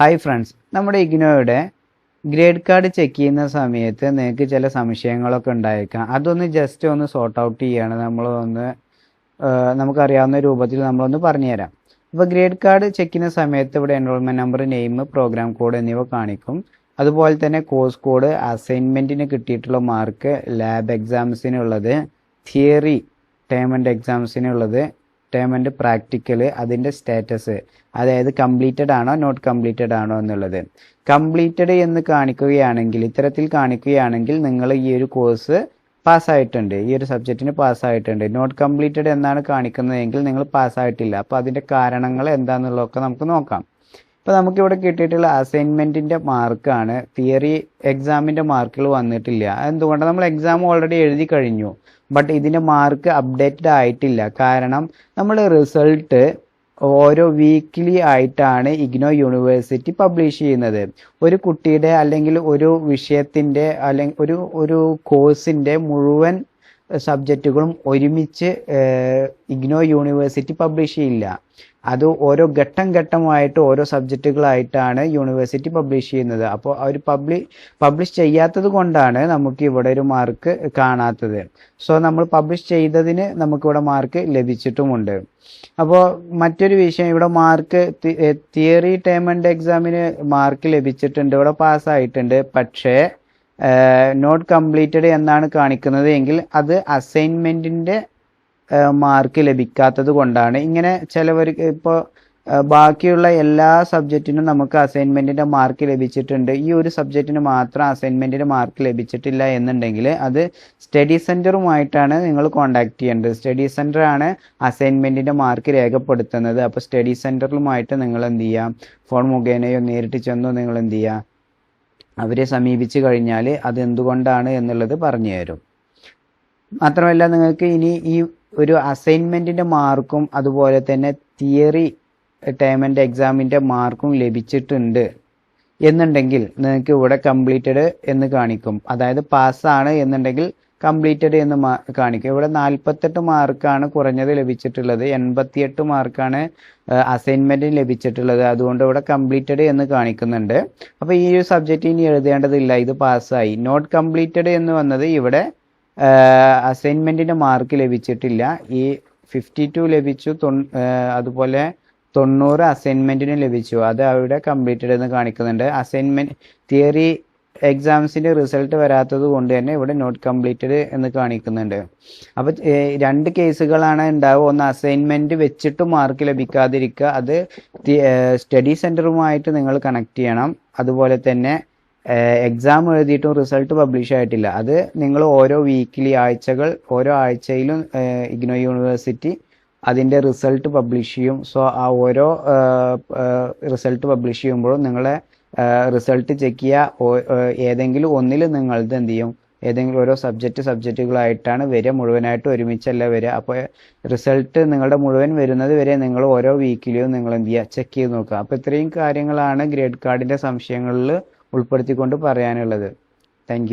Hi friends നമ്മുടെ ഇഗ്നോയുടെ grade card check ചെയ്യുന്ന സമയത്ത് നിങ്ങൾക്ക് ചില സംശയങ്ങളൊക്കെ ഉണ്ടായേക്കാം. അതൊന്ന് ജസ്റ്റ് ഒന്ന് സോർട്ട് ഔട്ട് ചെയ്യാണ്. നമ്മളൊന്ന് നമുക്കറിയാവുന്ന രൂപത്തിൽ നമ്മളൊന്ന് പറഞ്ഞുതരാം. അപ്പോൾ ഗ്രേഡ് കാർഡ് ചെക്ക് ചെയ്യുന്ന സമയത്ത് ഇവിടെ enrolment number name programme code എന്നിവ കാണിക്കും. അതുപോലെ തന്നെ കോഴ്സ് കോഡ് അസൈൻമെന്റിന് കിട്ടിയിട്ടുള്ള മാർക്ക് ലാബ് എക്സാംസിനുള്ളത് തിയറി ടേം ആൻഡ് എക്സാംസിനുള്ളത് ടേം പ്രാക്ടിക്കൽ അതിന്റെ സ്റ്റാറ്റസ് അതായത് കംപ്ലീറ്റഡ് ആണോ നോട്ട് കംപ്ലീറ്റഡ് ആണോ എന്നുള്ളത്. കംപ്ലീറ്റഡ് എന്ന് കാണിക്കുകയാണെങ്കിൽ ഇത്തരത്തിൽ കാണിക്കുകയാണെങ്കിൽ നിങ്ങൾ ഈ ഒരു കോഴ്സ് പാസ്സായിട്ടുണ്ട് ഈ ഒരു സബ്ജക്റ്റിന് പാസ്സായിട്ടുണ്ട് നോട്ട് കംപ്ലീറ്റഡ് എന്നാണ് കാണിക്കുന്നതെങ്കിൽ നിങ്ങൾ പാസ്സായിട്ടില്ല അപ്പോൾ അതിന്റെ കാരണങ്ങൾ എന്താണെന്നുള്ളതൊക്കെ നമുക്ക് നോക്കാം. ഇപ്പോൾ നമുക്കിവിടെ കിട്ടിയിട്ടുള്ള അസൈൻമെന്റിന്റെ മാർക്കാണ് തിയറി എക്സാമിന്റെ മാർക്കുകൾ വന്നിട്ടില്ല. എന്തുകൊണ്ട് നമ്മൾ എക്സാം ഓൾറെഡി എഴുതി കഴിഞ്ഞു. ബട്ട് ഇതിന്റെ മാർക്ക് അപ്ഡേറ്റഡ് ആയിട്ടില്ല. കാരണം നമ്മൾ റിസൾട്ട് ഓരോ വീക്ക്ലി ആയിട്ടാണ് ഇഗ്നോ യൂണിവേഴ്സിറ്റി പബ്ലിഷ് ചെയ്യുന്നത്. ഒരു കുട്ടിയുടെ അല്ലെങ്കിൽ ഒരു വിഷയത്തിന്റെ അല്ലെങ്കിൽ ഒരു ഒരു കോഴ്സിന്റെ മുഴുവൻ സബ്ജക്റ്റുകളും ഒരുമിച്ച് ഇഗ്നോ യൂണിവേഴ്സിറ്റി പബ്ലിഷ് ചെയ്യില്ല. അത് ഓരോ ഘട്ടം ഘട്ടമായിട്ട് ഓരോ സബ്ജക്റ്റുകളായിട്ടാണ് യൂണിവേഴ്സിറ്റി പബ്ലിഷ് ചെയ്യുന്നത്. അപ്പോൾ അവർ പബ്ലി പബ്ലിഷ് ചെയ്യാത്തത് കൊണ്ടാണ് നമുക്ക് ഇവിടെ ഒരു മാർക്ക് കാണാത്തത്. സോ നമ്മൾ പബ്ലിഷ് ചെയ്തതിന് നമുക്കിവിടെ മാർക്ക് ലഭിച്ചിട്ടുമുണ്ട്. അപ്പോൾ മറ്റൊരു വിഷയം ഇവിടെ മാർക്ക് തിയറി ടേം ആൻഡ് എക്സാമിന് മാർക്ക് ലഭിച്ചിട്ടുണ്ട്. ഇവിടെ പാസ്സായിട്ടുണ്ട്. പക്ഷേ നോട്ട് കംപ്ലീറ്റഡ് എന്നാണ് കാണിക്കുന്നത് എങ്കിൽ അത് അസൈൻമെന്റിന്റെ മാർക്ക് ലഭിക്കാത്തത് കൊണ്ടാണ്. ഇങ്ങനെ ചിലവർ ഇപ്പോൾ ബാക്കിയുള്ള എല്ലാ സബ്ജക്റ്റിനും നമുക്ക് അസൈൻമെന്റിന്റെ മാർക്ക് ലഭിച്ചിട്ടുണ്ട്. ഈ ഒരു സബ്ജക്റ്റിന് മാത്രം അസൈൻമെന്റിന്റെ മാർക്ക് ലഭിച്ചിട്ടില്ല എന്നുണ്ടെങ്കിൽ അത് സ്റ്റഡി സെന്ററുമായിട്ടാണ് നിങ്ങൾ കോൺടാക്ട് ചെയ്യേണ്ടത്. സ്റ്റഡി സെന്ററാണ് അസൈൻമെന്റിന്റെ മാർക്ക് രേഖപ്പെടുത്തുന്നത്. അപ്പോൾ സ്റ്റഡി സെന്ററിലുമായിട്ട് നിങ്ങൾ എന്ത് ചെയ്യുക ഫോൺ മുഖേനയോ നേരിട്ട് ചെന്നോ നിങ്ങൾ എന്ത് ചെയ്യുക അവരെ സമീപിച്ചു കഴിഞ്ഞാൽ അതെന്തുകൊണ്ടാണ് എന്നുള്ളത് പറഞ്ഞു തരും. മാത്രമല്ല നിങ്ങൾക്ക് ഇനി ഈ ഒരു അസൈൻമെന്റിന്റെ മാർക്കും അതുപോലെ തന്നെ തിയറി ടേമന്റെ എക്സാമിന്റെ മാർക്കും ലഭിച്ചിട്ടുണ്ട് എന്നുണ്ടെങ്കിൽ നിങ്ങൾക്ക് ഇവിടെ കംപ്ലീറ്റഡ് എന്ന് കാണിക്കും. അതായത് പാസ്സാണ് എന്നുണ്ടെങ്കിൽ കംപ്ലീറ്റഡ് എന്ന് കാണിക്കും. ഇവിടെ നാൽപ്പത്തെട്ട് മാർക്കാണ് കുറഞ്ഞത് ലഭിച്ചിട്ടുള്ളത്. എൺപത്തിയെട്ട് മാർക്കാണ് അസൈൻമെന്റിന് ലഭിച്ചിട്ടുള്ളത്. അതുകൊണ്ട് ഇവിടെ കംപ്ലീറ്റഡ് എന്ന് കാണിക്കുന്നുണ്ട്. അപ്പോൾ ഈ ഒരു സബ്ജക്റ്റ് ഇനി എഴുതേണ്ടതില്ല. ഇത് പാസ്സായി. നോട്ട് കംപ്ലീറ്റഡ് എന്ന് വന്നത് ഇവിടെ അസൈൻമെന്റിന്റെ മാർക്ക് ലഭിച്ചിട്ടില്ല. ഈ ഫിഫ്റ്റി ടു ലഭിച്ചു അതുപോലെ തൊണ്ണൂറ് അസൈൻമെന്റിന് ലഭിച്ചു. അത് അവിടെ കംപ്ലീറ്റഡ് എന്ന് കാണിക്കുന്നുണ്ട്. അസൈൻമെന്റ് തിയറി എക്സാംസിന്റെ റിസൾട്ട് വരാത്തത് കൊണ്ട് തന്നെ ഇവിടെ നോട്ട് കംപ്ലീറ്റഡ് എന്ന് കാണിക്കുന്നുണ്ട്. അപ്പോൾ രണ്ട് കേസുകളാണ് ഉണ്ടാവുക. ഒന്ന് അസൈൻമെന്റ് വെച്ചിട്ട് മാർക്ക് ലഭിക്കാതിരിക്കുക. അത് സ്റ്റഡി സെന്ററുമായിട്ട് നിങ്ങൾ കണക്ട് ചെയ്യണം. അതുപോലെ തന്നെ എക്സാം എഴുതിയിട്ടും റിസൾട്ട് പബ്ലിഷ് ആയിട്ടില്ല. അത് നിങ്ങൾ ഓരോ വീക്കിലി ആഴ്ചകൾ ഓരോ ആഴ്ചയിലും ഇഗ്നോ യൂണിവേഴ്സിറ്റി അതിന്റെ റിസൾട്ട് പബ്ലിഷ് ചെയ്യും. സോ ആ ഓരോ റിസൾട്ട് പബ്ലിഷ് ചെയ്യുമ്പോഴും നിങ്ങളെ റിസൾട്ട് ചെക്ക് ചെയ്യുക ഏതെങ്കിലും ഒന്നിൽ നിങ്ങളത് എന്ത് ചെയ്യും? ഏതെങ്കിലും ഓരോ സബ്ജക്റ്റ് സബ്ജക്റ്റുകളായിട്ടാണ് വരിക. മുഴുവനായിട്ട് ഒരുമിച്ചല്ല വരിക. അപ്പോൾ റിസൾട്ട് നിങ്ങളുടെ മുഴുവൻ വരുന്നത് വരെ നിങ്ങൾ ഓരോ വീക്കിലും നിങ്ങൾ എന്ത് ചെയ്യുക? ചെക്ക് ചെയ്ത് നോക്കുക. അപ്പോൾ ഇത്രയും കാര്യങ്ങളാണ് ഗ്രേഡ് കാർഡിന്റെ സംശയങ്ങളിൽ ഉൾപ്പെടുത്തിക്കൊണ്ട് പറയാനുള്ളത്. താങ്ക്